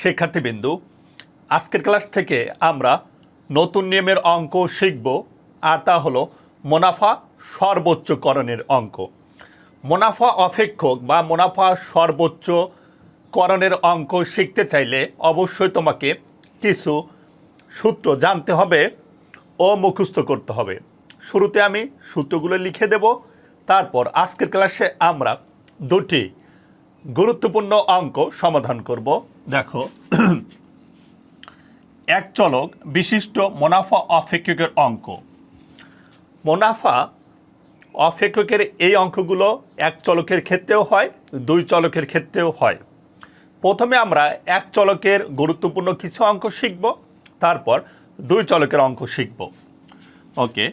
শিক্ষার্থীবৃন্দু আজকের ক্লাস থেকে আমরা নতুন নিয়মের অঙ্ক শিখব আর তা হলো মুনাফা সর্বোচ্চকরণের অঙ্ক। মুনাফা অপেক্ষক বা মুনাফা সর্বোচ্চ করণের অঙ্ক শিখতে চাইলে অবশ্যই তোমাকে কিছু সূত্র জানতে হবে ও মুখস্থ করতে হবে। শুরুতে আমি সূত্রগুলো লিখে দেব, তারপর আজকের ক্লাসে আমরা দুটি গুরুত্বপূর্ণ অঙ্ক সমাধান করব। দেখো, এক চলক বিশিষ্ট মুনাফা অপেক্ষকের অঙ্ক। মুনাফা অপেক্ষকের এই অঙ্কগুলো এক চলকের ক্ষেত্রেও হয়, দুই চলকের ক্ষেত্রেও হয়। প্রথমে আমরা এক চলকের গুরুত্বপূর্ণ কিছু অঙ্ক শিখব, তারপর দুই চলকের অঙ্ক শিখব। ওকে,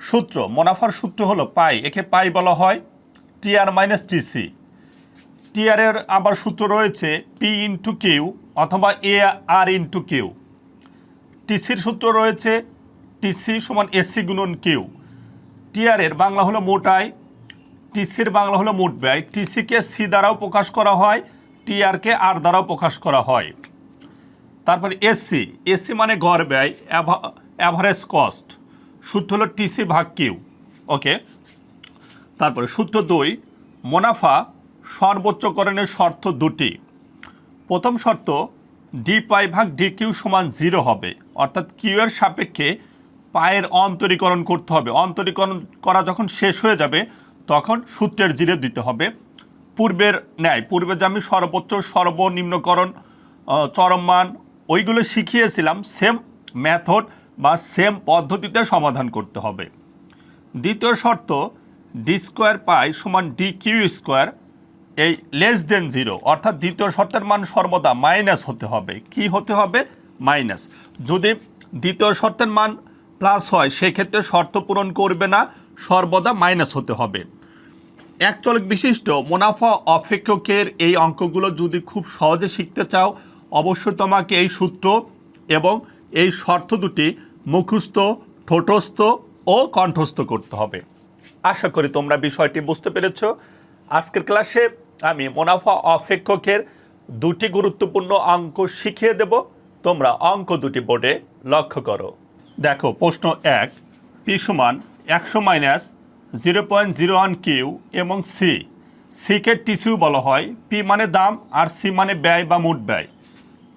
সূত্র, মুনাফার সূত্র হলো পাই, একে পাই বলা হয় টিআর মাইনাস টিসি টিআরের আবার সূত্র রয়েছে পি ইন্টু কিউ অথবা এ আর ইন্টু কিউ টিসির সূত্র রয়েছে টিসি সমান এসি গুণন কিউ টিআরের বাংলা হলো মোটাই টিসির বাংলা হলো মোট ব্যয়। টিসিকে সি দ্বারাও প্রকাশ করা হয় টিআরকে আর দ্বারাও প্রকাশ করা হয়। তারপর এসি এসি মানে গড় ব্যয় অ্যাভারেজ কস্ট। সূত্র হলো টিসি ভাগ কিউ ওকে? তারপরে সূত্র দুই, মুনাফা সর্বোচ্চকরণের শর্ত দুটি। প্রথম শর্ত ডি পাই ভাগ ডি কিউ সমান জিরো হবে। অর্থাৎ কিউ এর সাপেক্ষে পায়ের অন্তরীকরণ করতে হবে। অন্তরীকরণ করা যখন শেষ হয়ে যাবে, তখন সূত্রের জিরে দিতে হবে। পূর্বের ন্যায়, পূর্বে যে আমি সর্বোচ্চ, সর্বনিম্নকরণ চরম মান, ওইগুলো শিখিয়েছিলাম সেম মেথড বা সেম পদ্ধতিতে সমাধান করতে হবে। দ্বিতীয় শর্ত ডি স্কোয়ার পাই সমান ডি কিউ স্কোয়ার এই লেস দেন জিরো অর্থাৎ দ্বিতীয় শর্তের মান সর্বদা মাইনাস হতে হবে। কি হতে হবে? মাইনাস যদি দ্বিতীয় শর্তের মান প্লাস হয়, সেক্ষেত্রে শর্ত পূরণ করবে না, সর্বদা মাইনাস হতে হবে। এক চলক বিশিষ্ট মুনাফা অপেক্ষকের এই অঙ্কগুলো যদি খুব সহজে শিখতে চাও, অবশ্যই তোমাকে এই সূত্র এবং এই শর্ত দুটি মুখস্থ, ঠোঁটস্থ ও কণ্ঠস্থ করতে হবে। আশা করি তোমরা বিষয়টি বুঝতে পেরেছ। আজকের ক্লাসে আমি মুনাফা অপেক্ষকের দুটি গুরুত্বপূর্ণ অঙ্ক শিখিয়ে দেব। তোমরা অঙ্ক দুটি বোর্ডে লক্ষ্য করো। দেখো, প্রশ্ন এক পি সমান একশো minus zero point zero one Q এবং সি সিকে টিসিউ বলা হয় পি মানে দাম আর সি মানে ব্যয় বা মোট ব্যয়।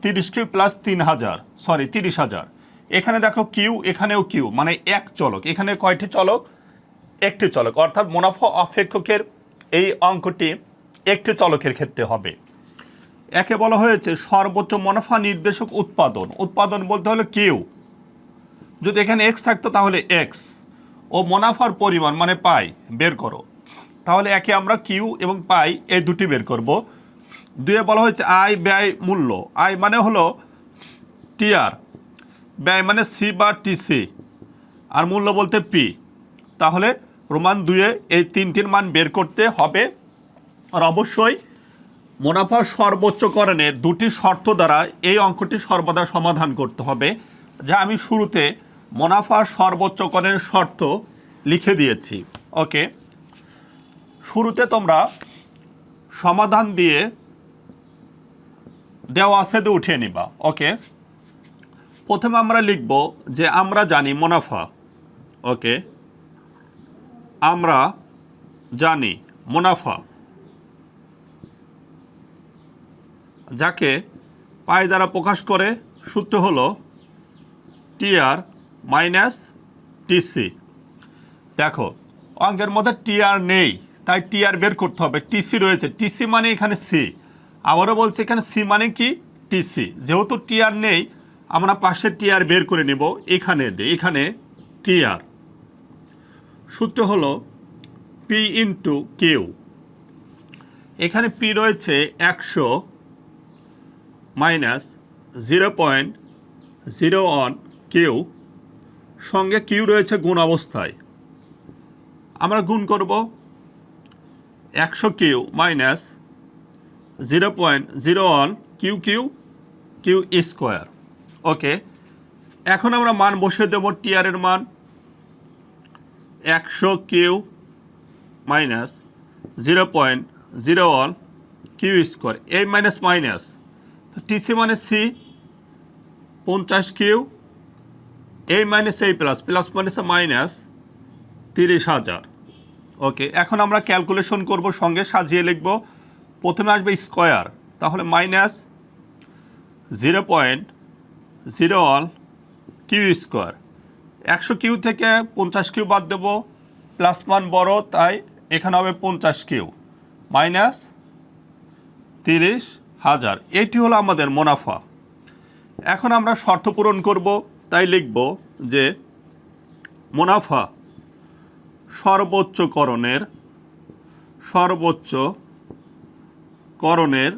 তিরিশ কিউ প্লাস তিন হাজার সরি তিরিশ হাজার। এখানে দেখো কিউ, এখানেও কিউ মানে এক চলক। এখানে কয়টি চলক? একটি চলক। অর্থাৎ মুনাফা অপেক্ষকের এই অঙ্কটি একটি চলকের ক্ষেত্রে হবে। একে বলা হয়েছে সর্বোচ্চ মুনাফা নির্দেশক উৎপাদন। উৎপাদন বলতে হলে কিউ। যদি এখানে এক্স থাকতো তাহলে এক্স ও মুনাফার পরিমাণ মানে পাই, বের করো। তাহলে একে আমরা কিউ এবং পাই এই দুটি বের করব। দুয়ে বলা হয়েছে আয়, ব্যয়, মূল্য। আয় মানে হলো টিআর। ব্যয় মানে সি বা টিসি। আর মূল্য বলতে পি। তাহলে রোমান দুয়ে এই তিনটির মান বের করতে হবে। আর অবশ্যই মুনাফা সর্বোচ্চকরণের দুটি শর্ত দ্বারা এই অঙ্কটি সর্বদা সমাধান করতে হবে, যা আমি শুরুতে মুনাফা সর্বোচ্চকরণের শর্ত লিখে দিয়েছি। ওকে? শুরুতে তোমরা সমাধান দিয়ে দেওয়া আছে দিয়ে উঠিয়ে নিবা। ওকে? প্রথমে আমরা লিখব যে আমরা জানি মুনাফা। ওকে? আমরা জানি মুনাফা। যাকে পাই দ্বারা প্রকাশ করে, সূত্র হলো টিআর মাইনাস টিসি। দেখো, অঙ্কের মধ্যে টিআর নেই, তাই টিআর বের করতে হবে। টিসি রয়েছে। টিসি মানে এখানে সি। আবারও বলছে, এখানে সি মানে কি? টিসি। যেহেতু টিআর নেই, আমরা পাশে টিআর বের করে নেব। এখানে এখানে টিআর। সূত্র হলো পি ইন্টু কিউ। এখানে পি রয়েছে একশো minus zero point zero one Q সঙ্গে কিউ রয়েছে গুণ অবস্থায়। আমরা গুণ করব একশো Q minus zero point zero one Q Q Q square. Okay, এখন আমরা মান বসিয়ে দেবো টিআরের মান। একশো Q minus zero point zero one Q square এই মাইনাস মাইনাস। টিসি মানে সি পঞ্চাশ কিউ এ মাইনাস এই প্লাস প্লাস মাইনাস মাইনাস তিরিশ হাজার। ওকে এখন আমরা ক্যালকুলেশন করব, সঙ্গে সাজিয়ে লিখব। প্রথমে আসবে স্কোয়ার তাহলে minus zero point zero one Q square একশো কিউ থেকে পঞ্চাশ কিউ বাদ দেব প্লাস মান বড়, তাই এখানে হবে পঞ্চাশ কিউ। মাইনাস তিরিশ হাজার। এটি হলো আমাদের মুনাফা। এখন আমরা শর্ত পূরণ করব, তাই লিখব যে মুনাফা সর্বোচ্চ করণের সর্বোচ্চ করণের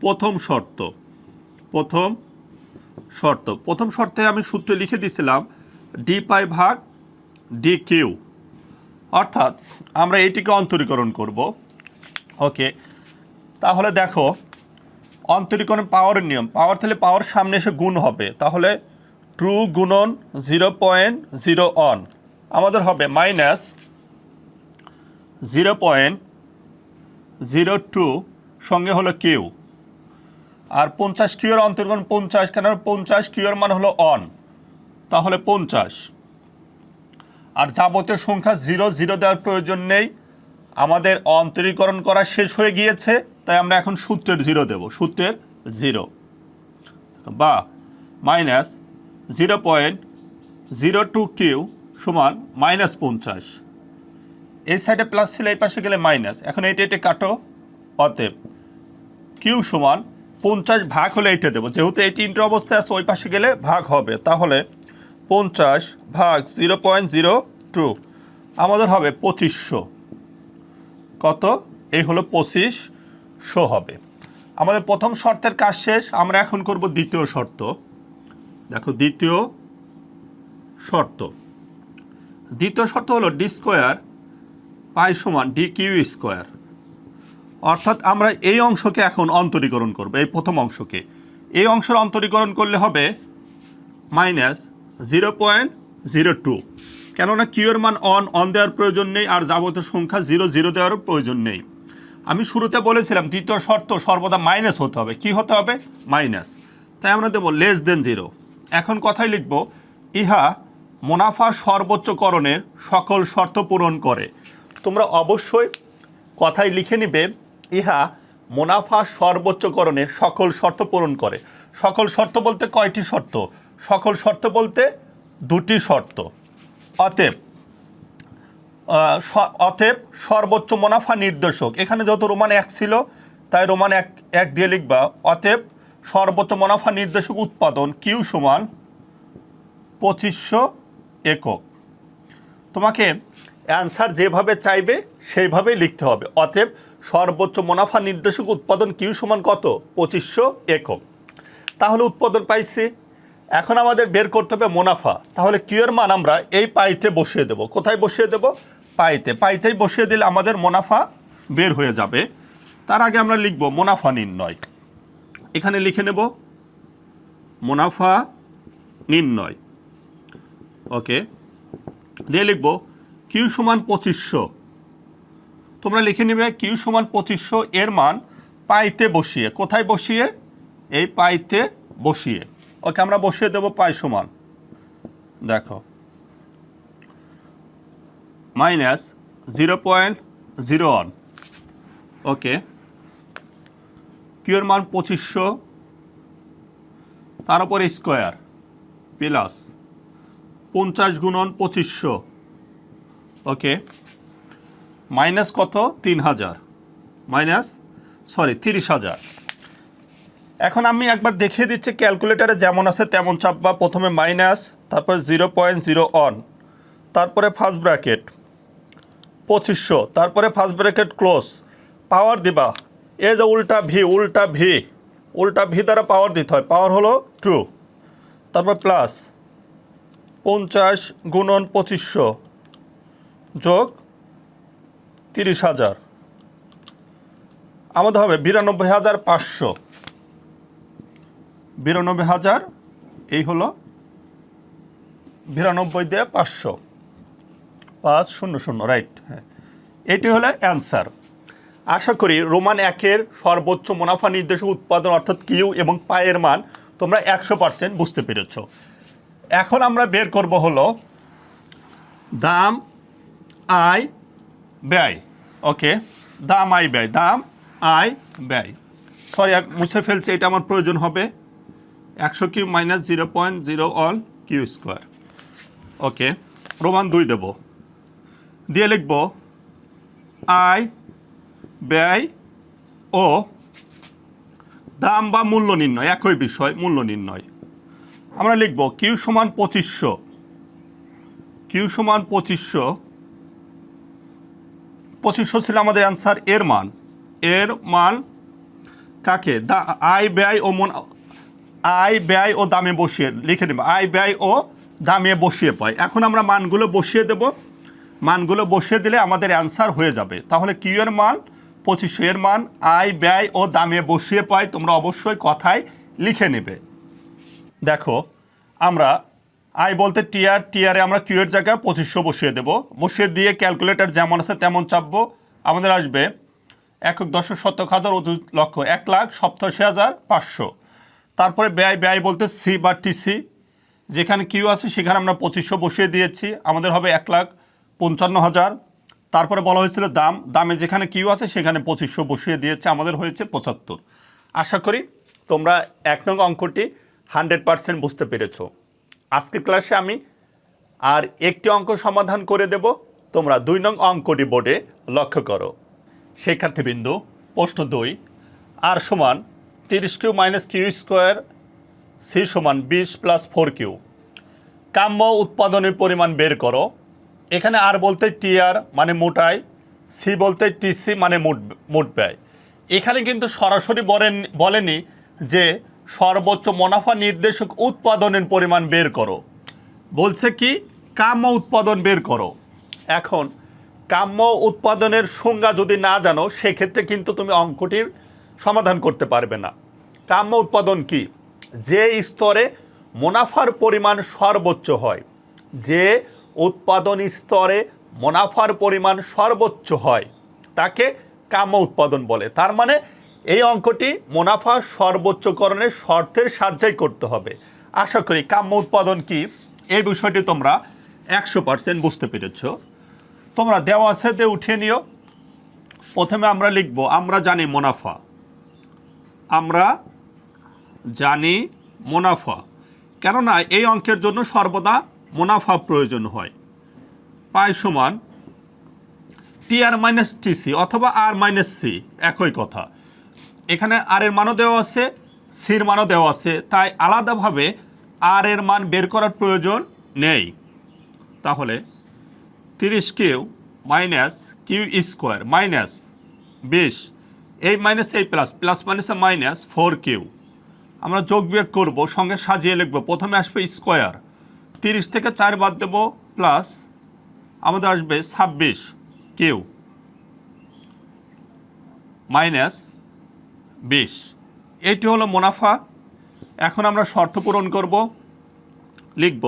প্রথম শর্ত। প্রথম শর্ত। প্রথম শর্তে আমি সূত্রে লিখে দিয়েছিলাম ডি পাই ভাগ ডি কিউ অর্থাৎ আমরা এটিকে অন্তরীকরণ করব। ওকে। তাহলে দেখো অন্তরীকরণ পাওয়ারের নিয়ম। পাওয়ার তাহলে পাওয়ার সামনে এসে গুণ হবে। তাহলে ট্রু গুণন জিরো পয়েন্ট জিরো অন আমাদের হবে minus zero point zero two সঙ্গে হলো কিউ আর পঞ্চাশ কিউর অন্তর্গণ পঞ্চাশ, কেন পঞ্চাশ কিউর মান হলো অন তাহলে পঞ্চাশ। আর যাবতীয় সংখ্যা জিরো জিরো দেওয়ার প্রয়োজন নেই। আমাদের অন্তরীকরণ করা শেষ হয়ে গিয়েছে। তাই আমরা এখন সূত্রের জিরো দেব, সূত্রের জিরো বা minus zero point zero two Q সমান মাইনাস পঞ্চাশ। এই সাইডে প্লাস ছিল, এই পাশে গেলে মাইনাস এখন এইটা এটা কাটো, অতএব কিউ সমান পঞ্চাশ ভাগ হলে এইটা দেবো। যেহেতু এই তিনটে অবস্থায় আছে, ওই পাশে গেলে ভাগ হবে। তাহলে পঞ্চাশ ভাগ জিরো পয়েন্ট জিরো টু আমাদের হবে পঁচিশশো। কত? এই হলো পঁচিশশো হবে। আমাদের প্রথম শর্তের কাজ শেষ, আমরা এখন করব দ্বিতীয় শর্ত। দেখো, দ্বিতীয় শর্ত। দ্বিতীয় শর্ত হলো ডি স্কোয়ার পাই সমান ডি কিউ স্কোয়ার অর্থাৎ আমরা এই অংশকে এখন অন্তরীকরণ করব, এই প্রথম অংশকে। এই অংশের অন্তরীকরণ করলে হবে minus zero point zero two কেননা কিউর মান অন অন দেওয়ার প্রয়োজন নেই, আর যাবতীয় সংখ্যা জিরো জিরো দেওয়ারও প্রয়োজন নেই। আমি শুরুতে বলেছিলাম দ্বিতীয় শর্ত সর্বদা মাইনাস হতে হবে। কি হতে হবে? মাইনাস তাই আমরা দেবো লেস দেন জিরো এখন কথাই লিখব, ইহা মুনাফা সর্বোচ্চকরণের সকল শর্ত পূরণ করে। তোমরা অবশ্যই কথাই লিখে নিবে, ইহা মুনাফা সর্বোচ্চকরণের সকল শর্ত পূরণ করে। সকল শর্ত বলতে কয়টি শর্ত? সকল শর্ত বলতে দুটি শর্ত। অতএব অতএব সর্বোচ্চ মুনাফা নির্দেশক। এখানে যত রোমান এক ছিল, তাই রোমান এক এক দিয়ে লিখবা, অতএব সর্বোচ্চ মুনাফা নির্দেশক উৎপাদন কিউ সমান পঁচিশশো একক। তোমাকে অ্যান্সার যেভাবে চাইবে, সেইভাবেই লিখতে হবে। অতএব সর্বোচ্চ মুনাফা নির্দেশক উৎপাদন কিউ সমান কত? পঁচিশশো একক। তাহলে উৎপাদন পাইছি। এখন আমাদের বের করতে হবে মুনাফা। তাহলে কিউ এর মান আমরা এই পাইতে বসিয়ে দেব। কোথায় বসিয়ে দেব? পাইতে, পাইতেই বসিয়ে দিলে আমাদের মুনাফা বের হয়ে যাবে। তার আগে আমরা লিখব মুনাফা নির্ণয়। এখানে লিখে নেব, মুনাফা নির্ণয়। ওকে দিয়ে লিখব কিউ সমান পঁচিশশো। তোমরা লিখে নেবে কিউ সমান পঁচিশশো, এর মান পাইতে বসিয়ে। কোথায় বসিয়ে? এই পাইতে বসিয়ে। ওকে আমরা বসিয়ে দেবো পাই সমান। দেখো minus zero point zero one. Okay. কিউর মান পঁচিশশো। তার উপরে স্কোয়ার প্লাস পঞ্চাশ গুণন পঁচিশশো। ওকে। মাইনাস কত? তিন হাজার। মাইনাস, সরি, তিরিশ হাজার। এখন আমি একবার দেখিয়ে দিচ্ছি, ক্যালকুলেটারে যেমন আছে তেমন চাপবা। প্রথমে মাইনাস, তারপর জিরো পয়েন্ট জিরো অন তারপরে ফার্স্ট ব্র্যাকেট। পঁচিশশো। তারপরে ফার্স্ট ব্র্যাকেট ক্লোজ পাওয়ার দিবা। এ যে উল্টা ভি উল্টা ভি উল্টা ভি দ্বারা পাওয়ার দিতে হয়। পাওয়ার হলো টু তারপর প্লাস পঞ্চাশ গুণন পঁচিশশো যোগ তিরিশ হাজার। আমাদের হবে বিরানব্বই হাজার পাঁচশো। বিরানব্বই হাজার, এই হলো বিরানব্বই দিয়ে পাঁচশো। পাঁচ শূন্য শূন্য রাইট হ্যাঁ। এটি হলো অ্যান্সার আশা করি রোমান একের সর্বোচ্চ মুনাফা নির্দেশক উৎপাদন অর্থাৎ কিউ এবং পায়ের মান তোমরা একশো পার্সেন্ট বুঝতে পেরেছ। এখন আমরা বের করব হলো দাম, আয়, ব্যয়। ওকে, দাম, আয়, ব্যয়। দাম, আয়, ব্যয়। সরি মুছে ফেলছে, এটা আমার প্রয়োজন হবে। একশো Q minus zero point zero one Q square. Okay, roman দুই দেব। দিয়ে লিখব আয় ব্যয় ও দাম বা মূল্য নির্ণয়, একই বিষয়, মূল্য নির্ণয়। আমরা লিখব কিউ সমান পঁচিশশো। কিউ সমান পঁচিশশো। পঁচিশশো ছিল আমাদের অ্যান্সার এর মান। এর মান কাকে? দা, আয় ব্যয় ও মন, আয় ব্যয় ও দামে বসিয়ে লিখে দেব আয় ব্যয় ও দামে বসিয়ে পাই। এখন আমরা মানগুলো বসিয়ে দেব। মানগুলো বসিয়ে দিলে আমাদের অ্যান্সার হয়ে যাবে। তাহলে কিউ এর মান পঁচিশশো এর মান, আয়, ব্যয় ও দামে বসিয়ে পাই তোমরা অবশ্যই কথায় লিখে নেবে। দেখো, আমরা আয় বলতে টিআর টিআরে আমরা কিউ এর জায়গায় পঁচিশশো বসিয়ে দেব। বসিয়ে দিয়ে ক্যালকুলেটর যেমন আছে তেমন চাপবো। আমাদের আসবে একক দশক শতক হাজার দুই লক্ষ, এক লাখ সপ্তাশি হাজার পাঁচশো। তারপরে ব্যয় ব্যয় বলতে সি বা টিসি যেখানে কিউ আছে সেখানে আমরা পঁচিশশো বসিয়ে দিয়েছি। আমাদের হবে এক লাখ পঞ্চান্ন হাজার তারপরে বলা হয়েছিল দাম। দামে যেখানে কিউ আছে সেখানে পঁচিশশো বসিয়ে দিয়েছে। আমাদের হয়েছে পঁচাত্তর। আশা করি তোমরা এক নং অঙ্কটি হান্ড্রেড পারসেন্ট বুঝতে পেরেছ। আজকের ক্লাসে আমি আর একটি অঙ্ক সমাধান করে দেব। তোমরা দুই নং অঙ্কটি বোর্ডে লক্ষ্য করো। শিক্ষার্থীবৃন্দু, প্রশ্ন দুই। আর সমান তিরিশ Q minus Q square C সমান বিশ প্লাস ফোর কিউ। কাম্য উৎপাদনের পরিমাণ বের করো। এখানে আর বলতে টিআর মানে মোটাই সি বলতে টিসি মানে মোট মোট ব্যয়। এখানে কিন্তু সরাসরি বলেন, বলেনি যে সর্বোচ্চ মুনাফা নির্দেশক উৎপাদনের পরিমাণ বের করো। বলছে কি, কাম্য উৎপাদন বের করো। এখন, কাম্য উৎপাদনের সংজ্ঞা যদি না জানো, সেক্ষেত্রে কিন্তু তুমি অঙ্কটির সমাধান করতে পারবে না। কাম্য উৎপাদন কি? যে স্তরে মুনাফার পরিমাণ সর্বোচ্চ হয়, যে উৎপাদন স্তরে মুনাফার পরিমাণ সর্বোচ্চ হয়। তাকে কাম্য উৎপাদন বলে। তার মানে এই অঙ্কটি মুনাফা সর্বোচ্চকরণের শর্তের সাহায্যেই করতে হবে। আশা করি কাম্য উৎপাদন কি? এই বিষয়টি তোমরা একশো পার্সেন্ট বুঝতে পেরেছ। তোমরা দেওয়া আছে দিয়ে উঠিয়ে নিও। প্রথমে আমরা লিখব, আমরা জানি মুনাফা। আমরা জানি মুনাফা। কেননা এই অঙ্কের জন্য সর্বদা মুনাফা প্রয়োজন হয়। পাই সমান টি আর মাইনাস টিসি অথবা আর মাইনাস সি, একই কথা। এখানে আর এর মানও দেওয়া আছে সির মানও দেওয়া আছে, তাই আলাদাভাবে আর এর মান বের করার প্রয়োজন নেই। তাহলে তিরিশ Q minus Q square minus বিশ, এই মাইনাস এই প্লাস প্লাস মাইনাসে মাইনাস ফোর কিউ। আমরা যোগ বিয়োগ করব, সঙ্গে সাজিয়ে লিখব, প্রথমে আসবে স্কোয়ার। তিরিশ থেকে চার বাদ দেব প্লাস আমাদের আসবে ছাব্বিশ, কিউ। মাইনাস বিশ। এটি হলো মুনাফা। এখন আমরা শর্ত পূরণ করব। লিখব,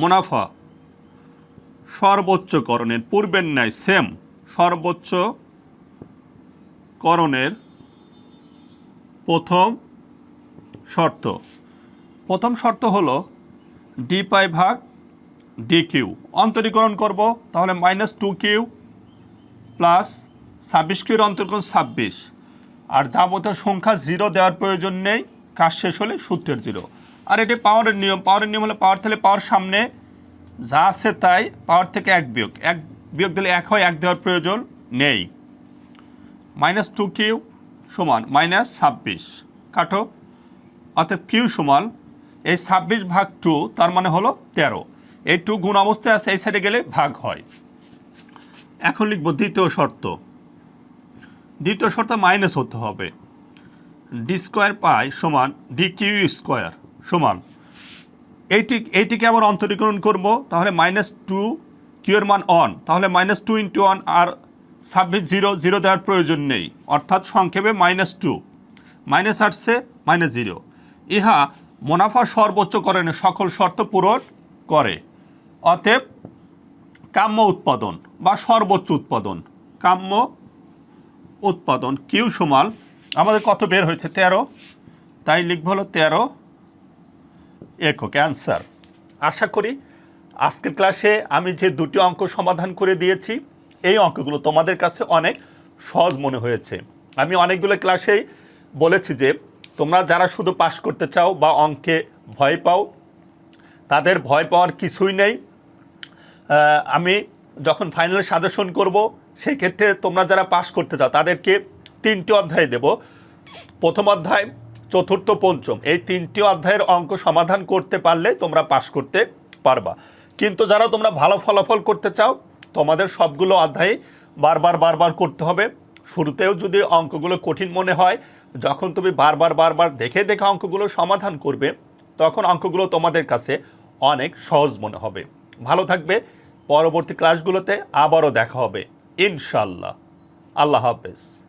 মুনাফা সর্বোচ্চ করণের পূর্বের ন্যায় সেম সর্বোচ্চ করণের প্রথম শর্ত। প্রথম শর্ত হলো ডি পাই ভাগ ডি কিউ অন্তরীকরণ করব, তাহলে মাইনাস টু কিউ প্লাস ছাব্বিশ কিউর অন্তর্করণ ছাব্বিশ। আর যাবতীয় সংখ্যা জিরো দেওয়ার প্রয়োজন নেই, কাজ শেষ হলে সূত্রের জিরো আর এটি পাওয়ারের নিয়ম। পাওয়ারের নিয়ম হলে পাওয়ার তাহলে পাওয়ার সামনে। যা আছে তাই পাওয়ার থেকে এক বিয়োগ। এক বিয়োগ দিলে এক হয়, এক দেওয়ার প্রয়োজন নেই। মাইনাস টু কিউ সমান মাইনাস ছাব্বিশ। কাটো। অর্থাৎ কিউ সমান এই ছাব্বিশ ভাগ টু, তার মানে হলো তেরো। এই টু গুণ অবস্থায় আছে, এই সাইডে গেলে ভাগ হয়। এখন লিখব দ্বিতীয় শর্ত। দ্বিতীয় শর্ত মাইনাস হতে হবে। ডি স্কোয়ার পাই সমান ডি কিউ স্কোয়ার সমান এইটি এইটিকে আবার অন্তরীকরণ করব, তাহলে মাইনাস টু কিউর মান অন তাহলে মাইনাস টু ইন্টু ওয়ান আর ছাব্বিশ জিরো জিরো দেওয়ার প্রয়োজন নেই। অর্থাৎ সংক্ষেপে মাইনাস টু মাইনাস আসছে মাইনাস জিরো ইহা মুনাফা সর্বোচ্চ সর্বোচ্চকরণের সকল শর্ত পূরণ করে। অতএব, কাম্য উৎপাদন বা সর্বোচ্চ উৎপাদন। কাম্য উৎপাদন কিউ সমান, আমাদের কত বের হয়েছে? তেরো। তাই লিখব হলো তেরো একক। অ্যান্সার আশা করি আজকের ক্লাসে আমি যে দুটি অঙ্ক সমাধান করে দিয়েছি, এই অঙ্কগুলো তোমাদের কাছে অনেক সহজ মনে হয়েছে। আমি অনেকগুলো ক্লাসেই বলেছি যে তোমরা যারা শুধু পাশ করতে চাও বা অঙ্কে ভয় পাও, তাদের ভয় পাওয়ার কিছুই নেই। আমি যখন ফাইনাল সাজেশন করব সেই ক্ষেত্রে তোমরা যারা পাশ করতে চাও, তাদেরকে তিনটি অধ্যায় দেব। প্রথম অধ্যায়, চতুর্থ, পঞ্চম। এই তিনটি অধ্যায়ের অঙ্ক সমাধান করতে পারলে তোমরা পাশ করতে পারবা। কিন্তু যারা তোমরা ভালো ফলাফল করতে চাও, তোমাদের সবগুলো অধ্যায় বারবার বারবার করতে হবে। শুরুতেও যদি অঙ্কগুলো কঠিন মনে হয় যখন তুমি বারবার বারবার দেখে দেখে অঙ্কগুলো সমাধান করবে, তখন অঙ্কগুলো তোমাদের কাছে অনেক সহজ মনে হবে। ভালো থাকবে, পরবর্তী ক্লাসগুলোতে আবারও দেখা হবে। ইনশাল্লাহ আল্লাহ হাফেজ।